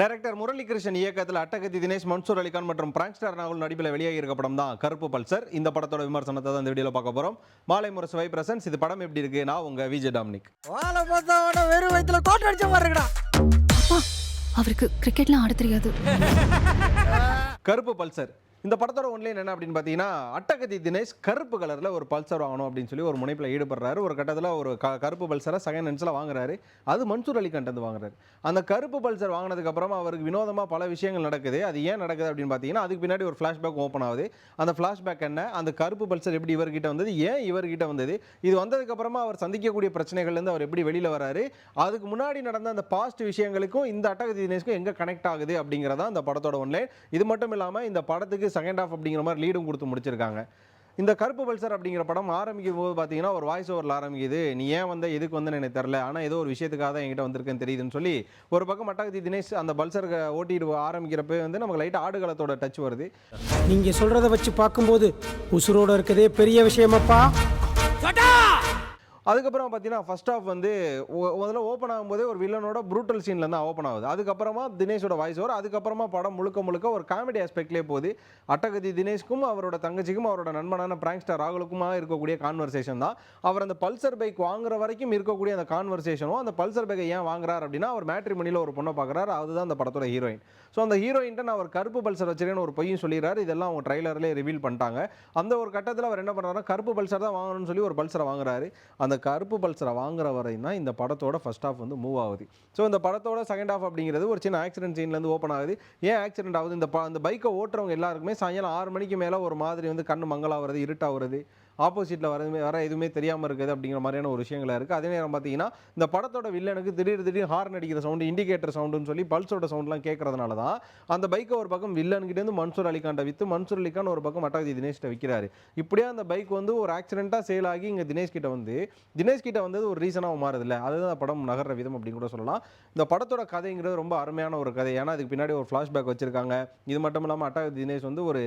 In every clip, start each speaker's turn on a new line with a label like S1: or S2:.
S1: Director Muralikrishnan இயக்கத்தில் அட்டகத்தி தினேஷ் மன்சூர் அலிகான் மற்றும் பிராங்க்ஸ்டார் நாகுல் நடிப்பில் வெளியாகி இருக்க படம் தான் கருப்பு பல்சர். இந்த படத்தோட விமர்சனத்தை தான் இந்த வீடியோவில் பார்க்க போகிறோம் மாலை முரசு வை பிரசன்ஸ். இது படம் எப்படி இருக்கு? நான் உங்க விஜய் டாமினிக்.
S2: வாழை பார்த்தா வெறும் வயித்துல கோட்டை அடிச்ச மாதிரி இருக்கடா.
S3: அவருக்கு கிரிக்கெட்லாம் ஆட தெரியாது.
S1: கருப்பு பல்சர். இந்த படத்தோட ஒன்லைன் என்ன அப்படின்னு பார்த்தீங்கன்னா அட்டகத்தி தினேஷ் கருப்பு கலரில் ஒரு பல்சர் வாங்கணும் அப்படின்னு சொல்லி ஒரு முனைப்பில் ஈடுபடுறாரு. ஒரு கட்டத்தில் ஒரு க கருப்பு பல்சரை செகண்ட் ஹெண்ட்ஸில் வாங்குறாரு. அது மன்சூர் அலி கண்டது வாங்குறாரு. அந்த கருப்பு பல்சர் வாங்கினதுக்கப்புறமா அவருக்கு வினோதமாக பல விஷயங்கள் நடக்குது. அது ஏன் நடக்குது அப்படின்னு பார்த்தீங்கன்னா அதுக்கு பின்னாடி ஒரு ஃப்ளாஷ்பேக் ஓப்பன் ஆகுது. அந்த ஃப்ளாஷ்பேக் என்ன? அந்த கருப்பு பல்சர் எப்படி இவர்கிட்ட வந்தது? ஏன் இவர்கிட்ட வந்தது? இது வந்ததுக்கப்புறமா அவர் சந்திக்கக்கூடிய பிரச்சனைகள்லேருந்து அவர் எப்படி வெளியில் வராரு? அதுக்கு முன்னாடி நடந்த அந்த பாஸ்ட் விஷயங்களுக்கும் இந்த அட்டகத்தி தினேஷ்க்கும் எங்கே கனெக்ட் ஆகுது அப்படிங்கிறதா அந்த படத்தோட ஒன்லைன் இது மட்டும் இல்லாமல் இந்த படத்துக்கு செகண்ட் ஆஃப் அப்படிங்கிற மாதிரி லீடும் கொடுத்து முடிச்சிருக்காங்க. இந்த கருப்பு பல்சர் அப்படிங்கிற படம் ஆரம்பிக்கும் போது பார்த்தீங்கன்னா ஒரு வாய்ஸ் ஓவரில் ஆரம்பிக்குது. நீ ஏன் வந்த எதுக்கு வந்து எனக்கு தெரில ஆனால் ஏதோ ஒரு விஷயத்துக்காக தான் என்கிட்ட வந்திருக்குன்னு தெரியுதுன்னு சொல்லி ஒரு பக்கம் மட்டாகத்தி தினேஷ் அந்த பல்சர் ஓட்டிட்டு ஆரம்பிக்கிறப்ப வந்து நமக்கு லைட்டாக ஆடுகளத்தோட டச் வருது.
S2: நீங்கள் சொல்கிறத வச்சு பார்க்கும்போது உசுரோட இருக்கதே பெரிய விஷயமாப்பா.
S1: அதுக்கப்புறம் பார்த்தீங்கன்னா ஃபர்ஸ்ட் ஆஃப் வந்து முதல்ல ஓப்பன் ஆகும்போதே ஒரு வில்லனோட ப்ரூட்டல் சீனில் தான் ஓப்பன் ஆகுது. அதுக்கப்புறமா தினேஷோட வாய்ஸ் ஓவர் அதுக்கப்புறமா படம் முழுக்க முழுக்க ஒரு காமெடி ஆஸ்பெக்ட்லேயே போகுது. அட்டகதி தினேஷ்க்கும் அவரோட தங்கச்சிக்கும் அவரோட நண்பனான பிராங்ஸ்டர் ஸ்டார் ராகுலுக்குமா இருக்கக்கூடிய கான்வர்சேஷன் தான். அவர் அந்த பல்சர் பைக் வாங்குற வரைக்கும் இருக்கக்கூடிய அந்த கான்வர்சேஷனும் அந்த பல்சர் பைக்கை ஏன் வாங்குறாரு அப்படின்னா அவர் மேட்ரிமணியில் ஒரு பொண்ணை பார்க்குறாரு. அதுதான் அந்த படத்தோட ஹீரோயின் ஸோ அந்த ஹீரோயின்ட்ட நான் அவர் கருப்பு பல்சர் வச்சிருக்கேன்னு ஒரு பொய்யும் சொல்லிடுறாரு. இதெல்லாம் அவங்க ட்ரைலர்லேயே ரிவீல் பண்ணிட்டாங்க. அந்த ஒரு கட்டத்தில் அவர் என்ன பண்ணுறாருன்னா கருப்பு பல்சர் தான் வாங்கணும்னு சொல்லி ஒரு பல்சரை வாங்குறாரு. அந்த அந்த கருப்பு பல்சரை வாங்குற வரையும் தான் இந்த படத்தோட ஃபர்ஸ்ட் ஆஃப் வந்து மூவ் ஆகுது. ஸோ இந்த படத்தோட செகண்ட் ஹாஃப் அப்படிங்கிறது ஒரு சின்ன ஆக்சிடென்ட் சீன்லேருந்து ஓப்பன் ஆகுது. ஏன் ஆக்சிடென்ட் ஆகுது? இந்த ப- அந்த பைக்கை ஓட்டுறவங்க எல்லாருக்குமே சாயங்காலம் ஆறு மணிக்கு மேலே ஒரு மாதிரி வந்து கண் மங்களாகிறது இருட்டாகிறது ஆப்போசிட்டில் வரதுமே வர எதுவுமே தெரியாமல் இருக்குது அப்படிங்கிற மாதிரியான ஒரு விஷயங்களா இருக்குது அதே நேரம் பார்த்தீங்கன்னா இந்த படத்தோட வில்லனுக்கு திடீர் திடீர் ஹார்ன் அடிக்கிற சவுண்டு இண்டிகேட்டர் சவுண்டுன்னு சொல்லி பல்ஸோட சவுண்ட்லாம் கேட்கறதுனால தான் அந்த பைக்கை ஒரு பக்கம் வில்லன்கிட்டேருந்து மன்சூர் அலிகான்ட்ட விற்று மன்சூர் அலிகான் ஒரு பக்கம் அட்டாதி தினேஷ்கிட்ட விற்கிறாரு இப்படியே அந்த பைக் வந்து ஒரு ஆக்சிடென்ட்டாக சேல் ஆகி இங்கே தினேஷ் கிட்ட வந்து தினேஷ் கிட்ட வந்தது ஒரு ரீசனாக மாறுதில்ல. அதுதான் படம் நகர்ற விதம் அப்படின்னு கூட சொல்லலாம். இந்த படத்தோட கதைங்கிறது ரொம்ப அருமையான ஒரு கதை. ஏன்னா அதுக்கு பின்னாடி ஒரு ஃப்ளாஷ்பேக் வச்சிருக்காங்க. இது மட்டும் இல்லாமல் அட்டாதி தினேஷ் வந்து ஒரு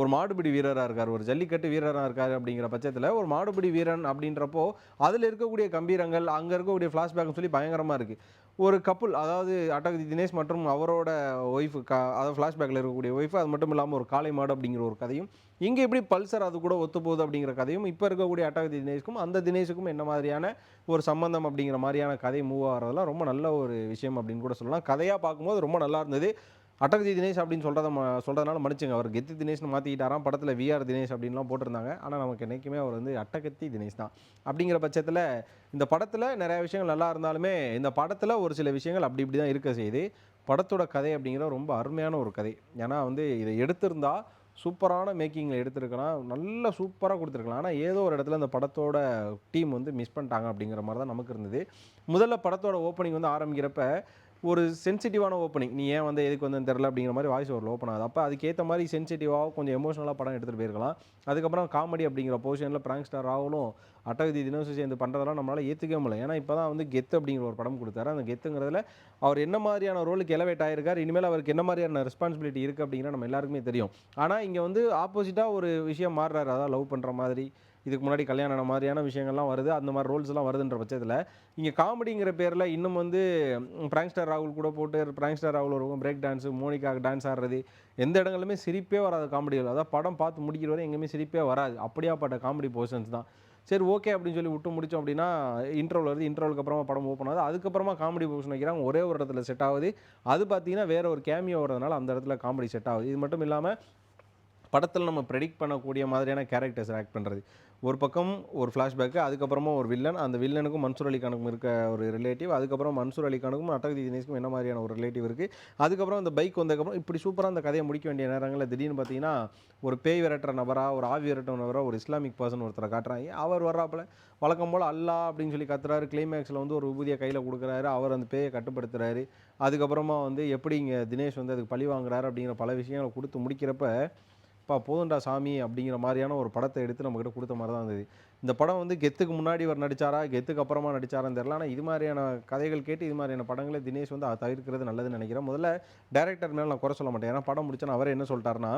S1: ஒரு மாடுபிடி வீரராக இருக்கார். ஒரு ஜல்லிக்கட்டு வீரராக இருக்கார் அப்படிங்கிற பட்சத்தில் ஒரு மாடுபிடி வீரன் அப்படின்றப்போ அதில் இருக்கக்கூடிய கம்பீரங்கள் அங்கே இருக்கக்கூடிய ஃப்ளாஷ்பேக்னு சொல்லி பயங்கரமாக இருக்குது ஒரு கப்புள் அதாவது அட்டகதி தினேஷ் மற்றும் அவரோட ஒய்ஃபு க அதாவது ஃப்ளாஷ்பேக்கில் இருக்கக்கூடிய ஒய்ஃபு அது மட்டும் இல்லாமல் ஒரு காளை மாடு அப்படிங்கிற ஒரு கதையும் இங்கே எப்படி பல்சர் அது கூட ஒத்து போகுது அப்படிங்கிற கதையும் இப்போ இருக்கக்கூடிய அட்டகதி தினேஷ்க்கும் அந்த தினேஷுக்கும் என்ன மாதிரியான ஒரு சம்பந்தம் அப்படிங்கிற மாதிரியான கதை மூவ் ஆகிறதெல்லாம் ரொம்ப நல்ல ஒரு விஷயம் அப்படின்னு கூட சொல்லலாம். கதையாக பார்க்கும்போது ரொம்ப நல்லா இருந்தது. அட்டகதி தினேஷ் அப்படின்னு சொல்கிறத சொல்கிறதுனால மன்னிச்சுங்க. அவர் கெத்தி தினேஷ்னு மாற்றிக்கிட்டாராம் படத்தில் விஆர் தினேஷ் அப்படின்லாம் போட்டிருந்தாங்க. ஆனால் நமக்கு என்றைக்குமே அவர் வந்து அட்டகத்தி தினேஷ் தான். அப்படிங்கிற பட்சத்தில் இந்த படத்தில் நிறையா விஷயங்கள் நல்லா இருந்தாலுமே இந்த படத்தில் ஒரு சில விஷயங்கள் அப்படி இப்படி தான் இருக்க செய்யுது. படத்தோட கதை அப்படிங்கிற ரொம்ப அருமையான ஒரு கதை. ஏன்னா வந்து இதை எடுத்திருந்தா சூப்பரான மேக்கிங்கில் எடுத்திருக்கலாம். நல்ல சூப்பராக கொடுத்துருக்கலாம். ஆனால் ஏதோ ஒரு இடத்துல அந்த படத்தோட டீம் வந்து மிஸ் பண்ணிட்டாங்க அப்படிங்கிற மாதிரி தான் நமக்கு இருந்தது. முதல்ல படத்தோட ஓப்பனிங் வந்து ஆரம்பிக்கிறப்ப ஒரு சென்சிட்டிவான ஓப்பனிங் நீ ஏன் வந்து எதுக்கு வந்து தெரில அப்படிங்கிற மாதிரி வாய்ஸ் ஓவரில் ஓப்பன் ஆகுது. அப்போ அதுக்கேற்ற மாதிரி சென்சிட்டிவாக கொஞ்சம் எமோஷனலாக படம் எடுத்துகிட்டு போயிருக்கலாம். அதுக்கப்புறம் காமெடி அப்படிங்கிற போர்ஷனில் பிராங்க் ஸ்டார் ஆகணும் அட்டகதி தினசு சேர்ந்து பண்ணுறதெல்லாம் நம்மளால் ஏற்றுக்கவே முடியல. ஏன்னா இப்போ தான் வந்து கெத்து அப்படிங்கிற ஒரு படம் கொடுத்தாரு. அந்த கெத்துங்கிறதுல அவர் என்ன மாதிரியான ரோலுக்கு எலவேட் ஆயிருக்கார் இனிமேல் அவருக்கு என்ன மாதிரியான ரெஸ்பான்சிபிலிட்டி இருக்குது அப்படிங்கிற நம்ம எல்லாருக்குமே தெரியும். ஆனால் இங்கே வந்து ஆப்போசிட்டாக ஒரு விஷயம் மாறுறாரு. அதான் லவ் பண்ணுற மாதிரி இதுக்கு முன்னாடி கல்யாணம் ஆன மாதிரியான விஷயங்கள்லாம் வருது. அந்த மாதிரி ரோல்ஸ்லாம் வருதுன்ற பட்சத்தில் இங்கே காமெடிங்கிற பேரில் இன்னும் வந்து பிராங்ஸ்டர் ஸ்டார் ராகுல் கூட போட்டு பிராங்ஸ்டர் ஸ்டார் ராகுல் ஒரு பிரேக் டான்ஸு மோனிகா டான்ஸ் ஆடுறது எந்த இடங்களுமே சிரிப்பே வராது காமெடிகள். அதாவது படம் பார்த்து முடிக்கிற வரை எங்கேயுமே சிரிப்பே வராது. அப்படியாப்பட்ட காமெடி போர்ஷன்ஸ் தான். சரி ஓகே அப்படின்னு சொல்லி விட்டு முடிச்சோம் அப்படின்னா இன்ட்ரோல் வருது. இன்ட்ரோலுக்கு அப்புறமா படம் ஓப்பன் ஆகுது. அதுக்கப்புறமா காமெடி போர்ஷன் வைக்கிறாங்க. ஒரே ஒரு இடத்துல செட் ஆகுது. அது பார்த்தீங்கன்னா வேற ஒரு கேமியோ வரதுனால அந்த இடத்துல காமெடி செட் ஆகுது. இது மட்டும் இல்லாமல் படத்தில் நம்ம ப்ரெடிக்ட் பண்ணக்கூடிய மாதிரியான கேரக்டர்ஸ் ஆக்ட் பண்ணுறது ஒரு பக்கம் ஒரு ஃப்ளாஷ்பேக்கு அதுக்கப்புறமா ஒரு வில்லன் அந்த வில்லனுக்கும் மன்சூர் அலிகானுக்கும் இருக்க ஒரு ரிலேட்டிவ் அதுக்கப்புறம் மன்சூர் அலிகானுக்கும் அட்டகதி தினேஷ்க்கும் என்ன மாதிரியான ஒரு ரிலேட்டிவ் இருக்குது அதுக்கப்புறம் அந்த பைக் வந்ததுக்கப்புறம் இப்படி சூப்பராக அந்த கதையை முடிக்க வேண்டிய நேரங்களில் திடீர்னு பார்த்தீங்கன்னா ஒரு பேய் விரட்டுற நபராக ஒரு ஆவி விரட்டுற நபராக ஒரு இஸ்லாமிக் பர்சன் ஒருத்தரை காட்டுறாங்க. அவர் வர்றாப்புல. வழக்கம் போல் அல்லா அப்படின்னு சொல்லி கத்துறாரு. கிளைமேக்ஸில் வந்து ஒரு உபதியை கையில் கொடுக்குறாரு. அவர் அந்த பேயை கட்டுப்படுத்துறாரு. அதுக்கப்புறமா வந்து எப்படி இங்கே தினேஷ் வந்து அதுக்கு பழி வாங்குறாரு அப்படிங்கிற பல விஷயங்களை கொடுத்து முடிக்கிறப்ப பா போதுண்டா சாமி அப்படிங்கிற மாதிரியான ஒரு படத்தை எடுத்து நம்மக்கிட்ட கொடுத்த மாதிரி தான் இருந்தது. இந்த படம் வந்து கெத்துக்கு முன்னாடி அவர் நடிச்சாரா கெத்துக்கு அப்புறமா நடிச்சாரான்னு தெரியல. ஆனால் இது மாதிரியான கதைகள் கேட்டு இது மாதிரியான படங்களை தினேஷ் வந்து தவிர்க்கிறது நல்லதுன்னு நினைக்கிறேன். முதல்ல டேரக்டர் மேலே நான் குறை சொல்ல மாட்டேன். ஏன்னா படம் முடிச்சோன்னா அவர் என்ன சொல்லிட்டாருன்னா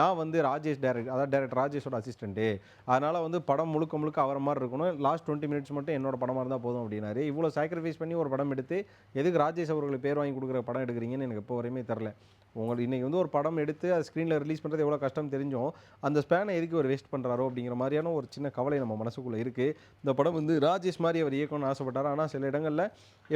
S1: நான் வந்து ராஜேஷ் டேரக்ட் அதாவது டேரக்டர் ராஜேஷோட அசிஸ்டண்ட்டு அதனால் வந்து படம் முழுக்க முழுக்க அவர் மாதிரி இருக்கணும். லாஸ்ட் டுவெண்ட்டி மினிட்ஸ் மட்டும் என்னோட படமாக இருந்தால் போதும் அப்படின்னாரு. இவ்வளோ சாக்ரிஃபைஸ் பண்ணி ஒரு படம் எடுத்து எதுக்கு ராஜேஷ் அவர்களுக்கு பேர் வாங்கி கொடுக்குற படம் எடுக்கிறீங்கன்னு எனக்கு இப்போ வரையுமே தெரில உங்களுக்கு இன்றைக்கி வந்து ஒரு படம் எடுத்து அது ஸ்க்ரீனில் ரிலீஸ் பண்ணுறது எவ்வளோ கஷ்டம் தெரிஞ்சும் அந்த ஸ்பேனை எதுக்கு ஒரு வேஸ்ட் பண்ணுறாரோ அப்படிங்கிற மாதிரியான ஒரு சின்ன கவலை நம்ம மனசுக்குள்ளே இருக்குது இந்த படம் வந்து ராஜேஷ் மாதிரி அவர் இயக்கணும்னு ஆசைப்பட்டார். ஆனால் சில இடங்களில்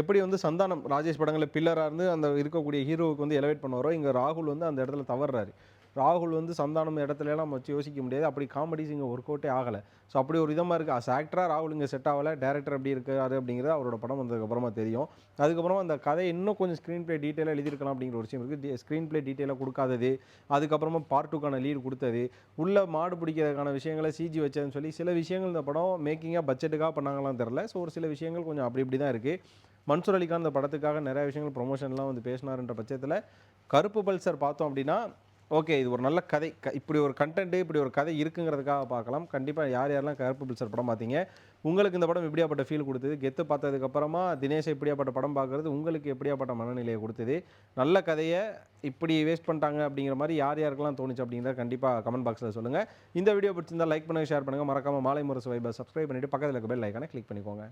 S1: எப்படி வந்து சந்தானம் ராஜேஷ் படங்களில் பில்லராக இருந்து அந்த இருக்கக்கூடிய ஹீரோவுக்கு வந்து எலவேட் பண்ணுவாரோ இங்கே ராகுல் வந்து அந்த இடத்துல தவறுறாரு. ராகுல் வந்து சந்தானம் இடத்துலலாம் நம்ம வச்சு யோசிக்க முடியாது. அப்படி காமெடிஸ் இங்கே ஒர்க் அவுட்டே ஆகலை. ஸோ அப்படி ஒரு விதமாக இருக்குது அஸ் ஆக்டராக ராகுல் இங்கே செட் ஆகலை. டேரக்டர் எப்படி இருக்காரு அப்படிங்கிறது அவரோட படம் வந்ததுக்கப்புறமா தெரியும். அதுக்கப்புறம் அந்த கதை இன்னும் கொஞ்சம் ஸ்க்ரீன் ப்ளே டீட்டெயிலாக எழுதியிருக்கலாம் அப்படிங்கிற ஒரு விஷயம் இருக்குது ஸ்க்ரீன் ப்ளே டீட்டெயிலாக கொடுக்காதது. அதுக்கப்புறமா பார்ட் டூக்கான லீடு கொடுத்தது. உள்ளே மாடு பிடிக்கிறதுக்கான விஷயங்களை சிஜி வச்சதுன்னு சொல்லி சில விஷயங்கள் இந்த படம் மேக்கிங்காக பட்ஜெட்டுக்காக பண்ணாங்களாம் தெரில ஸோ ஒரு சில விஷயங்கள் கொஞ்சம் அப்படி இப்படி தான் இருக்குது மன்சூர் அலிகான் இந்த படத்துக்காக நிறைய விஷயங்கள் ப்ரொமோஷன்லாம் வந்து பேசினாருன்ற பட்சத்தில் கருப்பு பல்சர் பார்த்தோம் அப்படின்னா ஓகே இது ஒரு நல்ல கதை. க இப்படி ஒரு கண்டென்ட் இப்படி ஒரு கதை இருக்குங்கிறதுக்காக பார்க்கலாம். கண்டிப்பாக யார் யாரெல்லாம் கருப்பு பில்சர் படம் பார்த்தீங்க உங்களுக்கு இந்த படம் எப்படியாப்பட்ட ஃபீல் கொடுத்தது. கெத்து பார்த்ததுக்கப்புறமா தினேஷ் எப்படியாப்பட்ட படம் பார்க்குறது உங்களுக்கு எப்படியாப்பட்ட மனநிலையை கொடுத்தது. நல்ல கதையை இப்படி வேஸ்ட் பண்ணிட்டாங்க அப்படிங்கிற மாதிரி யார் யாருக்கெல்லாம் தோணுச்சு அப்படிங்கிறத கண்டிப்பாக கமெண்ட் பாக்ஸில் சொல்லுங்கள் இந்த வீடியோ பிடிச்சிருந்தா லைக் பண்ணுங்கள் ஷேர் பண்ணுங்கள் மறக்காமல் மாலை முரசு வைபை சப்ஸ்கிரைப் பண்ணிவிட்டு பக்கத்தில் இருக்க பெல் ஐக்கானை கிளிக் பண்ணிக்கோங்க.